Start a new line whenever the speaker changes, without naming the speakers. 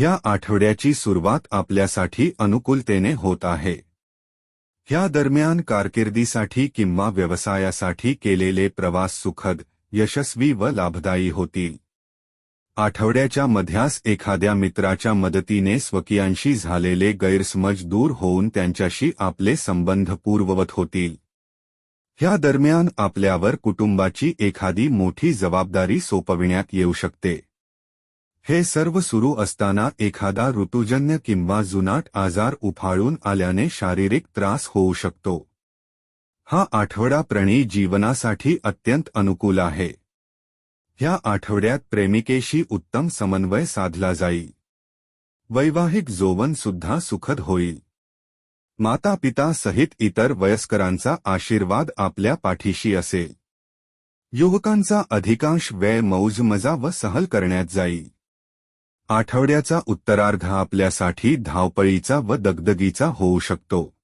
ह्या आठवड्याची सुरुवात आपल्यासाठी अनुकूलतेने होत आहे. ह्या दरम्यान कारकिर्दीसाठी किंवा व्यवसायासाठी केलेले प्रवास सुखद यशस्वी व लाभदायी होतील. आठवड्याच्या मध्यास एखाद्या मित्राच्या मदतीने स्वकीयांशी झालेले गैरसमज दूर होऊन त्यांच्याशी आपले संबंध पूर्ववत होतील. ह्या दरम्यान आपल्यावर कुटुंबाची एखादी मोठी जबाबदारी सोपविण्यात येऊ शकते. हे सर्व सुरू असताना एखादा ऋतुजन्य किंवा जुनाट आजार उफाळून आल्याने शारीरिक त्रास होऊ शकतो. हा आठवडा प्रणयी जीवनासाठी अत्यंत अनुकूल आहे. ह्या आठवड्यात प्रेमिकेशी उत्तम समन्वय साधला जाईल वैवाहिक जोवन सुद्धा सुखद होईल माता पिता सहित इतर वयस्करांचा आशीर्वाद आपल्या पाठीशी असेल युवकांचा अधिकांश वेळ मौजमजा व सहल करण्यात जाईल आठवड्याचा उत्तरार्ध आपल्यासाठी धावपळीचा व दगदगीचा होऊ शकतो.